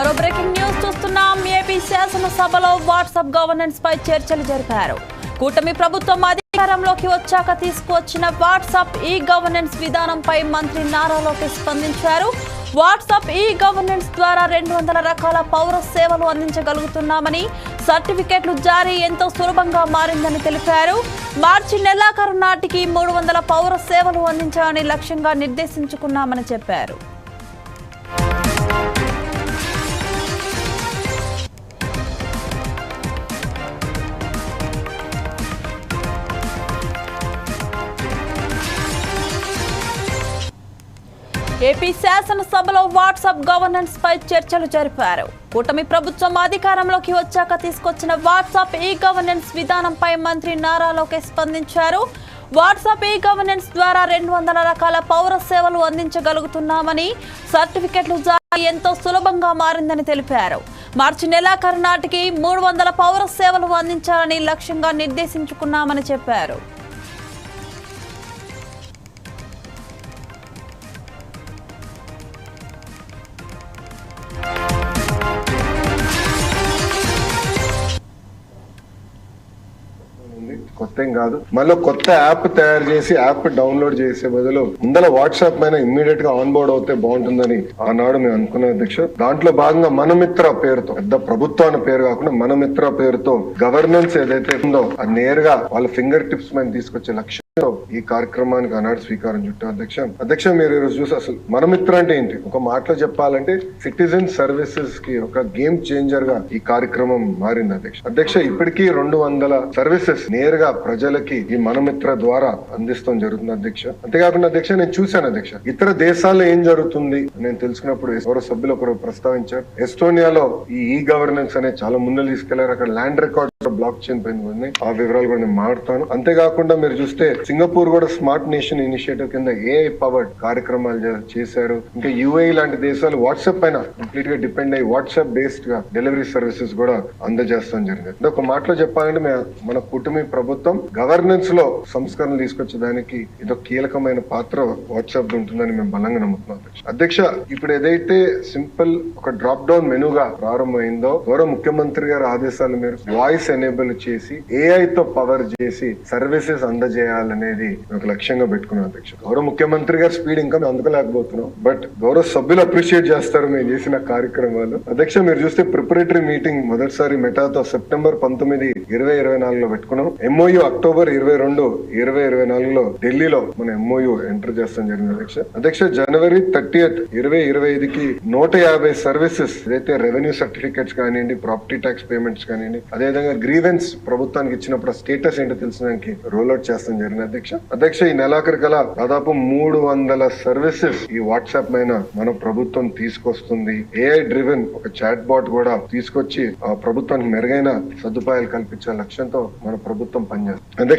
మరో breaking news చూస్తున్నాం. AP శాసనసభలో వాట్సాప్ గవర్నెన్స్ పై చర్చలు జరిపారు. కూటమి ప్రభుత్వం అధికారంలోకి వచ్చాక తీసుకువచ్చిన వాట్సాప్ ఈ గవర్నెన్స్ విధానంపై మంత్రి నారా లోకేష్ స్పందించారు. వాట్సాప్ ఈ గవర్నెన్స్ ద్వారా రెండు వందల రకాల పౌర సేవలు అందించగలుగుతున్నామని సర్టిఫికెట్లు జారీ ఎంతో సులభంగా మారిందని తెలిపారు. మార్చి నెలాఖరు నాటికి మూడు వందల పౌర సేవలు అందించాలని లక్ష్యంగా నిర్దేశించుకున్నామని చెప్పారు. ఏపీ శాసనసభలో వాట్సాప్ గవర్నెన్స్ పై చర్చలు జరిపారు. కూటమి ప్రభుత్వం అధికారంలోకి వచ్చాక తీసుకొచ్చిన వాట్సాప్ ఈ గవర్నెన్స్ విధానంపై మంత్రి నారా లోకేష్ స్పందించారు. వాట్సాప్ ఈ గవర్నెన్స్ ద్వారా రెండు వందల రకాల పౌర సేవలు అందించగలుగుతున్నామని సర్టిఫికెట్లు జారీ ఎంతో సులభంగా మారిందని తెలిపారు. మార్చి నెలాఖరు నాటికి మూడు వందల పౌర సేవలు అందించాలని లక్ష్యంగా నిర్దేశించుకున్నామని చెప్పారు. కొత్త ఏం కాదు. మళ్ళీ కొత్త యాప్ తయారు చేసి యాప్ డౌన్లోడ్ చేసే బదులు ముందర వాట్సాప్ పైన ఇమ్మీడియట్గా ఆన్ బోర్డ్ అవుతే బాగుంటుందని ఆనాడు మేము అనుకున్నాం అధ్యక్ష దాంట్లో భాగంగా మనమిత్ర పేరుతో పెద్ద ప్రభుత్వం అనే పేరు కాకుండా మనమిత్ర పేరుతో గవర్నెన్స్ ఏదైతే ఉందో అది నేరుగా వాళ్ళ ఫింగర్ టిప్స్ మీద తీసుకొచ్చే లక్ష్యం. ఈ కార్యక్రమానికి ఆనాడు స్వీకారం చుట్టాం అధ్యక్ష. అధ్యక్ష మీరు ఈరోజు చూసి అసలు మనమిత్ర అంటే ఏంటి? ఒక మాటలో చెప్పాలంటే సిటిజన్ సర్వీసెస్కి ఒక గేమ్ చేంజర్గా ఈ కార్యక్రమం మారింది అధ్యక్ష. అధ్యక్ష ఇప్పటికీ రెండు వందల సర్వీసెస్ నేరుగా ప్రజలకి ఈ మనమిత్ర ద్వారా అందిస్తాం జరుగుతుంది అధ్యక్ష. అంతేకాకుండా అధ్యక్ష నేను చూశాను అధ్యక్ష ఇతర దేశాల్లో ఏం జరుగుతుంది నేను తెలుసుకున్నప్పుడు ఎవరో సభ్యులు ఒకరు ప్రస్తావించారు. ఎస్టోనియాలో ఈ ఈ గవర్నెన్స్ అనేది చాలా ముందు తీసుకెళ్ళారు. అక్కడ ల్యాండ్ రికార్డ్ బ్లాక్ చైన్ పైన ఆ వివరాలు కూడా నేను మాట్లాడతాను. అంతేకాకుండా మీరు చూస్తే సింగపూర్ కూడా స్మార్ట్ నేషన్ ఇనిషియేటివ్ కింద ఏఐ పవర్డ్ కార్యక్రమాలు చేశారు. ఇంకా యుఏ లాంటి దేశాలు వాట్సాప్ పైన కంప్లీట్గా డిపెండ్ అయ్యి వాట్సాప్ బేస్డ్గా డెలివరీ సర్వీసెస్ కూడా అందజేస్తాం జరిగింది. ఒక మాటలో చెప్పాలంటే మన కుటుంబ ప్రభుత్వం గవర్నెన్స్లో సంస్కరణలు తీసుకొచ్చేదానికి ఇది ఒక కీలకమైన పాత్ర వాట్సాప్ ఉంటుందని మేము బలంగా నమ్ముతున్నాం అధ్యక్ష. ఇప్పుడు ఏదైతే సింపుల్ ఒక డ్రాప్ డౌన్ మెనూగా ప్రారంభమైందో గౌరవ ముఖ్యమంత్రి గారి ఆదేశాల మేరకు వాయిస్ ఎనేబుల్ చేసి ఏఐ తో పవర్ చేసి సర్వీసెస్ అందజేయాలి. అనేది ఒక లక్ష్యంగా పెట్టుకున్నాం అధ్యక్ష. గౌరవ ముఖ్యమంత్రి గారి స్పీడ్ ఇంకా మేము అందుకోలేకపోతున్నాం. బట్ గౌరవ సభ్యులు అప్రిషియేట్ చేస్తారు మేము చేసిన కార్యక్రమాలు. అధ్యక్ష మీరు చూస్తే ప్రిపరేటరీ మీటింగ్ మొదటిసారి మెటాతో సెప్టెంబర్ పంతొమ్మిది ఇరవై ఇరవై నాలుగులో పెట్టుకున్నాం. ఎంఓయు అక్టోబర్ ఇరవై రెండు ఇరవై ఇరవై నాలుగులో ఢిల్లీలో మన ఎంఓయు ఎంటర్ చేస్తాం జరిగింది అధ్యక్ష. అధ్యక్ష జనవరి థర్టీ ఇరవై ఇరవై ఐదుకి నూట యాభై సర్వీసెస్ ఏదైతే రెవెన్యూ సర్టిఫికేట్స్ కానివ్వండి ప్రాపర్టీ ట్యాక్స్ పేమెంట్స్ కానివ్వండి అదేవిధంగా గ్రీవెన్స్ ప్రభుత్వానికి ఇచ్చినప్పుడు స్టేటస్ ఏంటో తెలిసినానికి రోల్ అవుట్ చేస్తాం జరిగింది అధ్యక్ష. అధ్యక్ష ఈ నెలాఖరు కల దాదాపు మూడు వందల సర్వీసెస్ ఈ వాట్సాప్ పైన మన ప్రభుత్వం తీసుకొస్తుంది. ఏఐ డ్రివెన్ ఒక చాట్ బాట్ కూడా తీసుకొచ్చి ఆ ప్రభుత్వానికి మెరుగైన సదుపాయాలు కల్పించే లక్ష్యంతో మన ప్రభుత్వం పనిచేస్తుంది.